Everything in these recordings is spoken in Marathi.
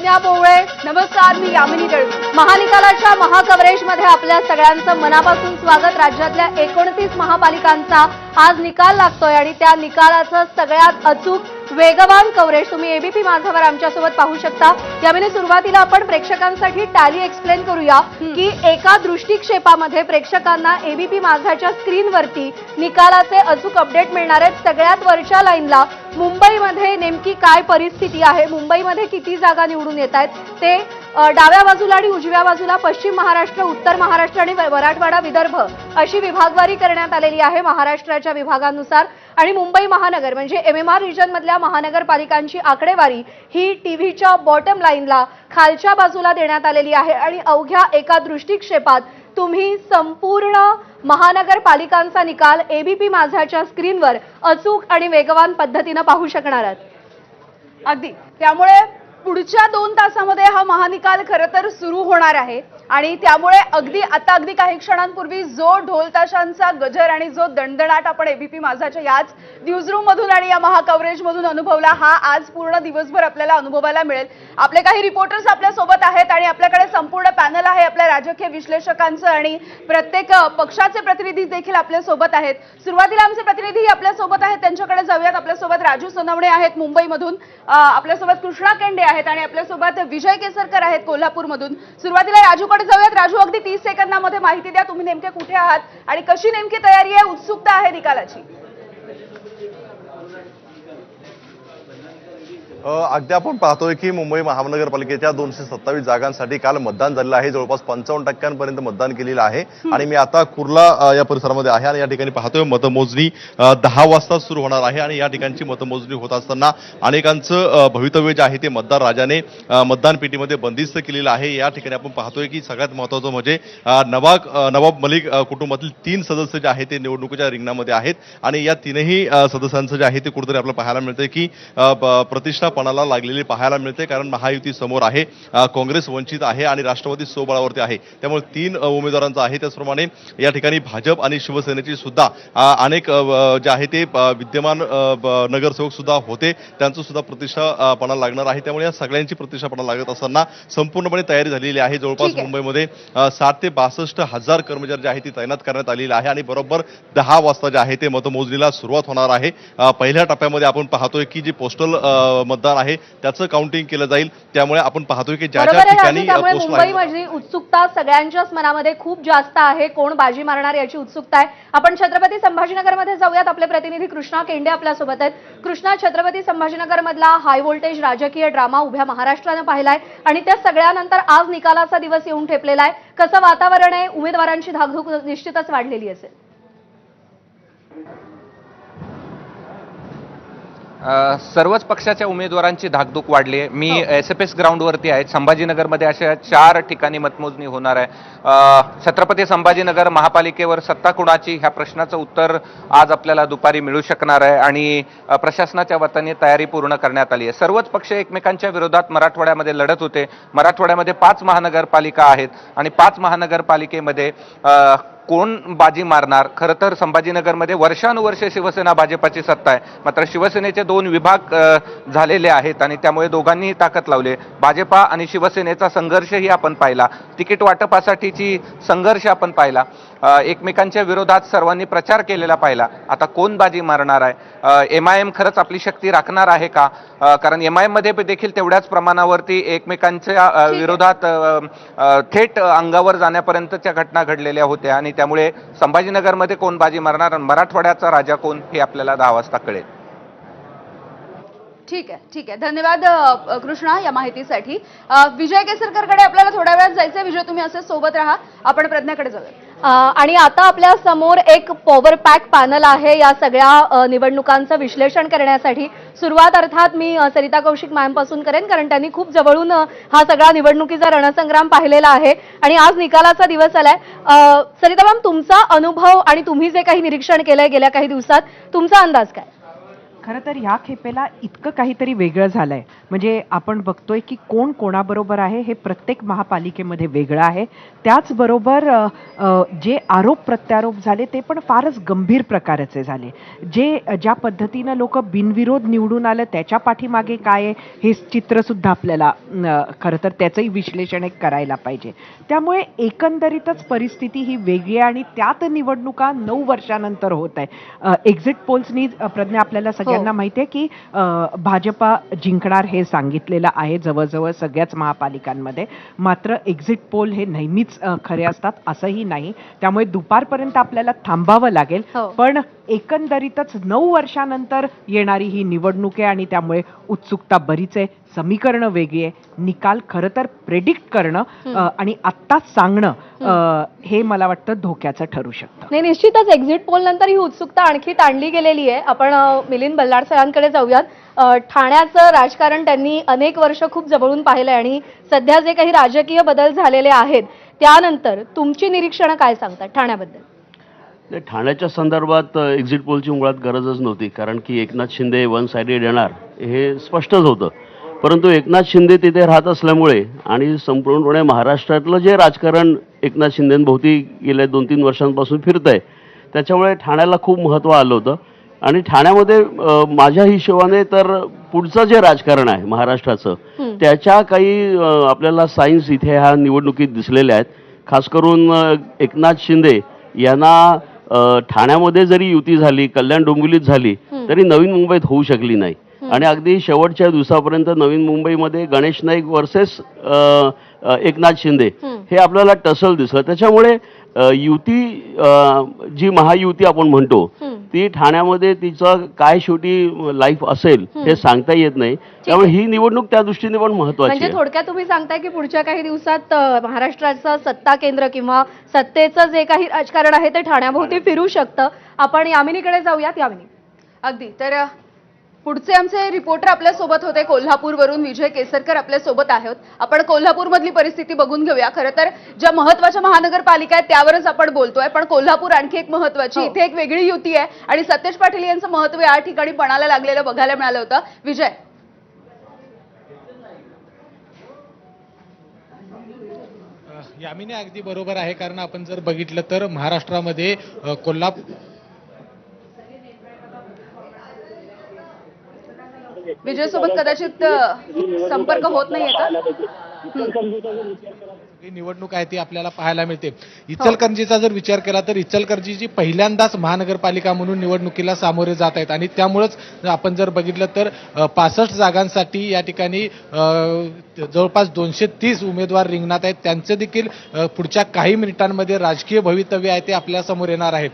प्रज्ञा पोवळे नमस्कार मी यामिनी दळवी महानिकालाच्या महाकवरेजमध्ये आपल्या सगळ्यांचं मनापासून स्वागत. राज्यातल्या एकोणतीस महापालिकांचा आज निकाल लागतोय आणि त्या निकालाचं सगळ्यात अचूक वेगवान कव्हरेज तुम्ही एबीपी माझावर आमच्यासोबत पाहू शकता. यामध्ये सुरुवातीला आपण प्रेक्षकांसाठी टॅली एक्सप्लेन करूया की एका दृष्टिक्षेपामध्ये प्रेक्षकांना एबीपी माझाच्या स्क्रीनवरती निकालाचे अचूक अपडेट मिळणार आहेत. सगळ्यात वरच्या लाईनला मुंबईमध्ये नेमकी काय परिस्थिती आहे? मुंबईमध्ये किती जागा निवडून येत आहेत? ते डाव्या बाजूला आणि उजव्या बाजूला पश्चिम महाराष्ट्र उत्तर महाराष्ट्र आणि मराठवाडा विदर्भ अशी विभागवारी करण्यात आलेली आहे महाराष्ट्राच्या विभागानुसार. आणि मुंबई महानगर म्हणजे एम एम आर रिजनमधल्या महानगरपालिकांची आकडेवारी ही टीव्हीच्या बॉटम लाईनला खालच्या बाजूला देण्यात आलेली आहे. आणि अवघ्या एका दृष्टिक्षेपात तुम्ही संपूर्ण महानगरपालिकांचा निकाल एबीपी माझाच्या स्क्रीनवर अचूक आणि वेगवान पद्धतीनं पाहू शकणार आहात. अगदी. त्यामुळे पुढच्या दोन तासामध्ये हा महानिकाल खरं तर सुरू होणार आहे. आणि त्यामुळे अगदी आता अगदी काही क्षणांपूर्वी जो ढोलताशांचा गजर आणि जो दणदणाट आपण एबीपी माझाच्या याच न्यूजरूम मधून आणि या महाकव्हरेज मधून अनुभवला हा आज पूर्ण दिवसभर आपल्याला अनुभवायला मिळेल. आपले काही रिपोर्टर्स आपल्यासोबत आहेत आणि आपल्याकडे संपूर्ण पॅनल आहे आपल्या राजकीय विश्लेषकांचं आणि प्रत्येक पक्षाचे प्रतिनिधी देखील आपल्यासोबत आहेत. सुरुवातीला आमचे प्रतिनिधी आपल्यासोबत आहेत. त्यांच्याकडे जाऊयात. आपल्यासोबत राजू सोनवणे आहेत मुंबईमधून. आपल्यासोबत कृष्णा केंडे आहेत आणि आपल्यासोबत विजय केसरकर आहेत कोल्हापूरमधून. सुरुवातीला राजूकडे जाऊयात. राजू अगदी तीस सेकंदामध्ये माहिती द्या तुम्ही नेमके कुठे आहात आणि कशी नेमकी तयारी आहे उत्सुकता आहे निकालाची. अगदी आपण पाहतोय की मुंबई महानगरपालिकेच्या दोनशे सत्तावीस जागांसाठी काल मतदान झालेलं आहे. जवळपास पंचावन्न टक्क्यांपर्यंत मतदान केलेलं आहे. आणि मी आता कुर्ला या परिसरामध्ये आहे आणि या ठिकाणी पाहतोय मतमोजणी दहा वाजता सुरू होणार आहे आणि या ठिकाणची मतमोजणी होत असताना अनेकांचं भवितव्य जे आहे ते मतदार राजाने मतदान पेटीमध्ये बंदिस्त केलेलं आहे. या ठिकाणी आपण पाहतोय की सगळ्यात महत्वाचं म्हणजे नवाब नवाब मलिक कुटुंबातील तीन सदस्य जे आहेत ते निवडणुकीच्या रिंगणामध्ये आहेत. आणि या तीनही सदस्यांचं जे आहे ते कुठेतरी आपल्याला पाहायला मिळतंय की अ, प्रतिष्ठापणाला लागलेली पाहायला मिळते कारण महायुती समोर आहे काँग्रेस वंचित आहे आणि राष्ट्रवादी सोबळावरती आहे. त्यामुळे तीन उमेदवारांचं आहे त्याचप्रमाणे या ठिकाणी भाजप आणि शिवसेनेची सुद्धा अनेक जे आहे ते विद्यमान नगरसेवक सुद्धा होते. त्यांचं सुद्धा प्रतिष्ठापणा लागणार आहे. त्यामुळे या सगळ्यांची प्रतिष्ठापणा लागत असताना संपूर्णपणे तयारी झालेली आहे. जवळपास. मुंबईमध्ये साठ ते बासष्ट हजार कर्मचारी जे आहे ते तैनात करण्यात आलेले आहे आणि बरोबर दहा वाजता जे आहे ते मतमोजणीला सुरुवात होणार आहे. पहिल्या टप्प्यामध्ये आपण पाहतोय की जी पोस्टल अ, मतदान आहे त्याचं काउंटिंग केलं जाईल. त्यामुळे आपण पाहतोय की ज्या ज्या ठिकाणी मुंबई म्हणजे उत्सुकता सगळ्यांच्याच मनामध्ये खूप जास्त आहे. कोण बाजी मारणार याची उत्सुकता आहे. आपण छत्रपती संभाजीनगरमध्ये जाऊयात. आपले प्रतिनिधी कृष्णा केंडे आपल्यासोबत आहेत. कृष्णा छत्रपती संभाजीनगर मधला हाय व्होल्टेज राजकीय ड्रामा उभ्या महाराष्ट्रानं पाहिलाय. आणि त्या सगळ्यानंतर आज निकालाचा दिवस येऊन ठेपलेला आहे. कसं वातावरण आहे? उमेदवारांची धाकधूक निश्चितच वाढलेली असेल. सर्वच पक्षाच्या उमेदवारांची धाकधूक वाढली आहे. मी एस एफ एस ग्राउंडवरती आहे. संभाजीनगरमध्ये अशा चार ठिकाणी मतमोजणी होणार आहे. छत्रपती संभाजीनगर महापालिकेवर सत्ता कुणाची? ह्या प्रश्नाचं उत्तर आज आपल्याला दुपारी मिळू शकणार आहे आणि प्रशासनाच्या वतीने तयारी पूर्ण करण्यात आली आहे. सर्वच पक्ष एकमेकांच्या विरोधात मराठवाड्यामध्ये लढत होते. मराठवाड्यामध्ये पाच महानगरपालिका आहेत आणि पाच महानगरपालिकेमध्ये कोण बाजी मारणार? खरं तर संभाजीनगरमध्ये वर्षानुवर्षे शिवसेना भाजपाची सत्ता आहे. मात्र शिवसेनेचे दोन विभाग झालेले आहेत आणि त्यामुळे दोघांनीही ताकद लावली भाजपा आणि शिवसेनेचा संघर्षही आपण पाहिला. तिकीट वाटपासाठीची संघर्ष आपण पाहिला. एकमेकांच्या विरोधात सर्वांनी प्रचार केलेला पाहिला. आता कोण बाजी मारणार आहे? एम आय एम खरंच आपली शक्ती राखणार आहे का? कारण एम आय एममध्ये देखील तेवढ्याच प्रमाणावरती एकमेकांच्या. विरोधात थेट अंगावर जाण्यापर्यंतच्या घटना घडलेल्या होत्या आणि त्यामुळे संभाजीनगरमध्ये कोण बाजी मारणार आणि मराठवाड्याचा राजा कोण हे आपल्याला दहा वाजता कळेल. ठीक आहे ठीक आहे. धन्यवाद कृष्णा या माहितीसाठी. विजय केसरकरकडे आपल्याला थोड्या वेळात जायचंय. विजय तुम्ही असे सोबत राहा. आपण प्रज्ञाकडे जाऊया. आणि आता आपल्यासमोर एक पॉवर पॅक पॅनल आहे. या सगळ्या निवडणुकांचं विश्लेषण करण्यासाठी सुरुवात अर्थात मी सरिता कौशिक मॅमपासून करेन कारण त्यांनी खूप जवळून हा सगळा निवडणुकीचा रणसंग्राम पाहिलेला आहे. आणि आज निकालाचा दिवस आलाय. सरिता मॅम तुमचा अनुभव आणि तुम्ही जे काही निरीक्षण केलंय गेल्या काही दिवसात तुमचा अंदाज काय? खरं तर ह्या खेपेला इतकं काहीतरी वेगळं झालंय. म्हणजे आपण बघतोय की कोण कोणाबरोबर आहे हे प्रत्येक महापालिकेमध्ये वेगळं आहे. त्याचबरोबर अ, अ, जे आरोप प्रत्यारोप झाले ते पण फारच गंभीर प्रकारचे झाले. जे ज्या पद्धतीनं लोक बिनविरोध निवडून आलं त्याच्या पाठीमागे काय आहे हे चित्रसुद्धा आपल्याला अ, खरं तर त्याचंही विश्लेषण एक करायला पाहिजे. त्यामुळे एकंदरीतच परिस्थिती ही वेगळी आहे आणि त्यात निवडणुका नऊ वर्षानंतर होत आहे एक्झिट पोल्सनी प्रज्ञा आपल्याला सगळ्यांना माहिती आहे की भाजपा जिंकणार हे सांगितलेलं आहे जवळजवळ सगळ्याच महापालिकांमध्ये. मात्र एक्झिट पोल हे नेहमीच खरे असतात असंही नाही. त्यामुळे दुपारपर्यंत आपल्याला थांबावं लागेल. हो. पण एकंदरीतच नऊ वर्षानंतर येणारी ही निवडणूक आहे आणि त्यामुळे उत्सुकता बरीच आहे. समीकरणं वेगळी आहे. निकाल खरं तर प्रेडिक्ट करणं आणि आत्ताच सांगणं हे मला वाटतं धोक्याचं ठरू शकतं. नाही निश्चितच एक्झिट पोल नंतर ही उत्सुकता आणखी ताणली गेलेली आहे. आपण मिलिंद बल्लाड सरांकडे जाऊयात. ठाण्याचं राजकारण त्यांनी अनेक वर्ष खूप जवळून पाहिलंय आणि सध्या जे काही राजकीय बदल झालेले आहेत त्यानंतर तुमची निरीक्षणं काय सांगतात ठाण्याबद्दल? नाही, ठाण्याच्या संदर्भात एक्झिट पोलची मुळात गरजच नव्हती. कारण की एकनाथ शिंदे वन सायडेड येणार हे स्पष्टच होतं. परंतु एकनाथ शिंदे तिथे राहत असल्यामुळे आणि संपूर्णपणे महाराष्ट्रातलं जे राजकारण एकनाथ शिंदेभोवती गेल्या दोन तीन वर्षांपासून फिरत आहे त्याच्यामुळे ठाण्याला खूप महत्त्व आलं होतं. आणि ठाण्यामध्ये माझ्या हिशोबाने तर पुढचं जे राजकारण आहे महाराष्ट्राचं त्याच्या काही आपल्याला सायन्स इथे ह्या निवडणुकीत दिसलेल्या आहेत. खास करून एकनाथ शिंदे यांना ठाण्यामध्ये जरी युती झाली कल्याण डोंबिवलीत झाली तरी नवीन मुंबईत होऊ शकली नाही. आणि अगदी शेवटच्या दिवसापर्यंत नवीन मुंबईमध्ये गणेश नाईक वर्सेस एकनाथ शिंदे हे आपल्याला टसल दिसलं. त्याच्यामुळे युती जी महायुती आपण म्हणतो ती ठाण्यामध्ये तिचं काय शेवटी लाईफ असेल हे सांगता येत नाही. त्यामुळे ही निवडणूक त्या दृष्टीने पण महत्वाची म्हणजे थोडक्यात तुम्ही सांगताय की पुढच्या काही दिवसात महाराष्ट्राचं सत्ता केंद्र किंवा सत्तेचं जे काही राजकारण आहे ते ठाण्याभोवती फिरू शकतं. आपण यामिनीकडे जाऊयात यामिनी. अगदी. तर पुढचे आमचे रिपोर्टर आपल्यासोबत होते. कोल्हापूरवरून विजय केसरकर आपल्यासोबत आहेत. आपण कोल्हापूरमधली परिस्थिती बघून घेऊया. खरं तर ज्या महत्त्वाच्या महानगरपालिका आहेत त्यावरच आपण बोलतोय. पण कोल्हापूर आणखी एक महत्वाची इथे एक वेगळी युती आहे. आणि सतेज पाटील यांचं महत्त्व या ठिकाणी पणाला लागलेलं बघायला मिळालं होतं. विजय. यामिनी अगदी बरोबर आहे. कारण आपण जर बघितलं तर महाराष्ट्रामध्ये कोल्हापूर विजय सोबत कदाचित संपर्क होत नाहीये का? ही निवडणूक आहे ती आपल्याला पाहायला मिळते. इचलकरंजीचा जर विचार केला तर इचलकरंजी पहिल्यांदाच महानगरपालिका म्हणून निवडणुकीला सामोरे जात आहेत. आणि त्यामुळेच आपण जर बघितलं तर पासष्ट जागांसाठी या ठिकाणी जवळपास दोनशे तीस उमेदवार रिंगणात आहेत. त्यांचं देखील पुढच्या काही मिनिटांमध्ये राजकीय भवितव्य आहे ते आपल्यासमोर येणार आहे.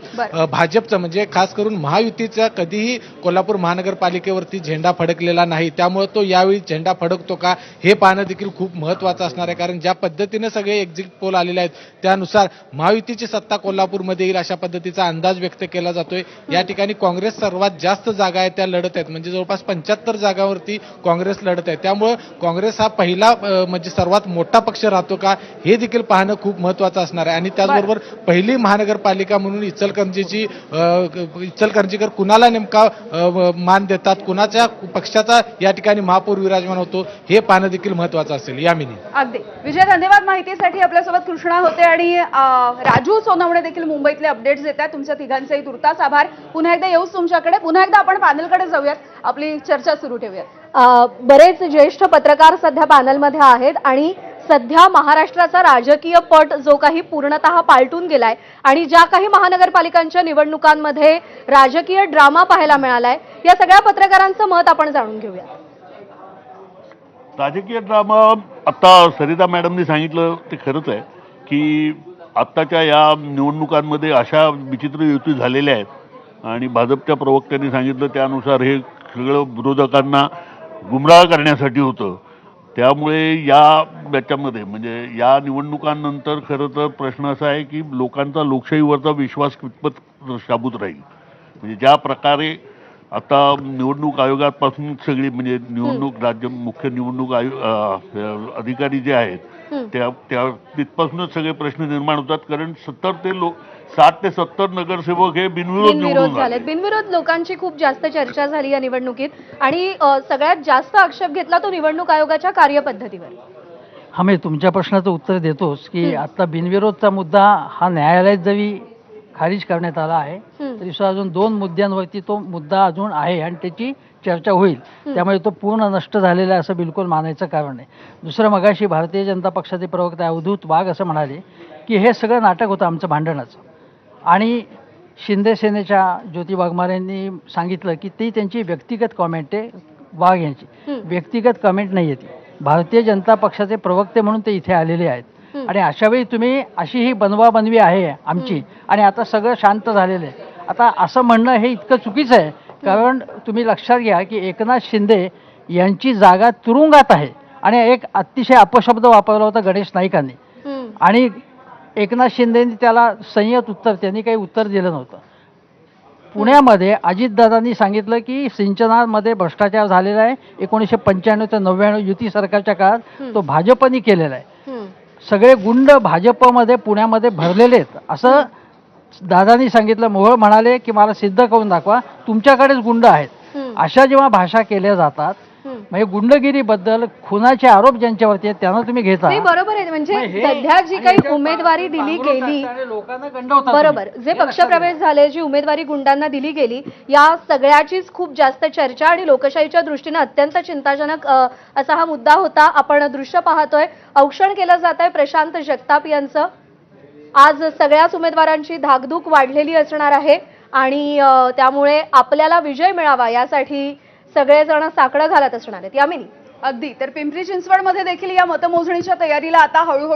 भाजपचं म्हणजे खास करून महायुतीचा कधीही कोल्हापूर महानगरपालिकेवरती झेंडा फडकलेला नाही. त्यामुळे तो यावेळी झेंडा फडकतो का हे पाहणं देखील खूप महत्वाचं असणार आहे. कारण ज्या पद्धतीने सगळे एक्झिट पोल आलेले आहेत त्यानुसार महायुतीची सत्ता कोल्हापूरमध्ये येईल अशा पद्धतीचा अंदाज व्यक्त केला जातोय. या ठिकाणी काँग्रेस सर्वात जास्त जागा आहेत त्या लढत आहेत. म्हणजे जवळपास पंच्याहत्तर जागावरती काँग्रेस लढत आहे. त्यामुळं काँग्रेस हा पहिला म्हणजे सर्वात मोठा पक्ष राहतो का हे देखील पाहणं खूप महत्वाचं असणार आहे. आणि त्याचबरोबर पहिली महानगरपालिका म्हणून इचलकरंजीची इचलकरंजीकर कुणाला नेमका मान देतात कुणाच्या पक्षाचा या ठिकाणी महापौर विराजमान होतो हे पाहणं देखील महत्वाचं असेल. यामिनी अगदी. विजय धन्यवाद माहितीसाठी. आपल्यासोबत कृष्णा होते आणि राजू सोनवणे देखील मुंबईतले अपडेट्स देत आहेत. तुमच्या तिघांचेही तुर्तास आभार. पुन्हा एकदा येऊच तुमच्याकडे. पुन्हा एकदा आपण पॅनलकडे जाऊयात. आपली चर्चा सुरू ठेवूयात. बरेच ज्येष्ठ पत्रकार सध्या पॅनलमध्ये आहेत आणि सध्या महाराष्ट्राचा राजकीय पट जो काही पूर्णतः पालटून गेलाय आणि ज्या काही महानगरपालिकांच्या निवडणुकांमध्ये राजकीय ड्रामा पाहायला मिळालाय या सगळ्या पत्रकारांचं मत आपण जाणून घेऊया राजकीय ड्रामा आत्ता सरिता मॅडमनी सांगितलं ते खरंच आहे की आत्ताच्या या निवडणुकांमध्ये अशा विचित्र युती झालेल्या आहेत. आणि भाजपच्या प्रवक्त्यांनी सांगितलं त्यानुसार हे सगळं विरोधकांना गुमराह करण्यासाठी होतं. त्यामुळे या याच्यामध्ये म्हणजे या निवडणुकांनंतर खरं तर प्रश्न असा आहे की लोकांचा लोकशाहीवरचा विश्वास कितपत शाबूत राहील? म्हणजे ज्या प्रकारे आता निवडणूक आयोगापासून सगळी म्हणजे निवडणूक राज्य मुख्य निवडणूक आयो अ, अधिकारी जे आहेत. त्या त्या तिथपासूनच सगळे प्रश्न निर्माण होतात. कारण सत्तर ते लोक साठ ते सत्तर नगरसेवक हे बिनविरोध निवडून झालेत. आले बिनविरोध लोकांची खूप जास्त चर्चा झाली या निवडणुकीत. आणि सगळ्यात जास्त आक्षेप घेतला तो निवडणूक आयोगाच्या कार्यपद्धतीवर. हा मी तुमच्या प्रश्नाचं उत्तर देतोच की. आता बिनविरोधचा मुद्दा हा न्यायालयात जरी खारिज करण्यात आला आहे. तरी सुद्धा अजून दोन मुद्द्यांवरती तो मुद्दा अजून आहे आणि त्याची चर्चा होईल. त्यामुळे तो पूर्ण नष्ट झालेला आहे असं बिलकुल मानायचं कारण नाही. दुसरं मगाशी भारतीय जनता पक्षाचे प्रवक्ते अवधूत वाघ असं म्हणाले की हे सगळं नाटक होतं आमचं भांडणाचं. आणि शिंदे सेनेच्या ज्योती वाघमारे यांनी सांगितलं की ती त्यांची व्यक्तिगत कॉमेंट आहे वाघ यांची. व्यक्तिगत कमेंट नाही आहे ती. भारतीय जनता पक्षाचे प्रवक्ते म्हणून ते इथे आलेले आहेत. आणि अशा वेळी तुम्ही अशी ही बनवाबनवी आहे आमची. आणि आता सगळं शांत झालेलं आहे. आता असं म्हणणं हे इतकं चुकीचं आहे. कारण तुम्ही लक्षात घ्या की एकनाथ शिंदे यांची जागा तुरुंगात आहे. आणि एक अतिशय अपशब्द वापरला होता गणेश नाईकांनी. आणि एकनाथ शिंदेनी त्याला संयत उत्तर त्यांनी काही उत्तर दिलं नव्हतं. पुण्यामध्ये अजितदादांनी सांगितलं की सिंचनामध्ये भ्रष्टाचार झालेला आहे. एकोणीसशे पंच्याण्णव ते नव्याण्णव युती सरकारच्या काळात तो भाजपनी केलेला आहे. सगळे गुंड भाजपमध्ये पुण्यामध्ये भरलेले आहेत असं दादांनी सांगितलं मोहोळ म्हणाले की मला सिद्ध करून दाखवा तुमच्याकडेच गुंड आहेत. अशा जेव्हा भाषा केल्या जातात. म्हणजे गुंडगिरीबद्दल खुनाचे आरोप ज्यांच्यावरती आहेत त्यांना तुम्ही घेता नाही बरोबर आहे. म्हणजे सध्या जी काही उमेदवारी दिली गेली. लोकांना बरोबर. जे पक्षप्रवेश झाले जी उमेदवारी गुंडांना दिली गेली या सगळ्याचीच खूप जास्त चर्चा आणि लोकशाहीच्या दृष्टीने अत्यंत चिंताजनक असा हा मुद्दा होता. आपण दृश्य पाहतोय. औक्षण केलं जात आहे प्रशांत जगताप यांचं. आज सगळ्याच उमेदवारांची धाकधूक वाढलेली असणार आहे आणि त्यामुळे आपल्याला विजय मिळावा यासाठी सगळेजण साकडं घालत असणार आहेत. यामिनी अगदी. तर पिंपरी चिंचवडमध्ये देखील या मतमोजणीच्या तयारीला आता हळूहळू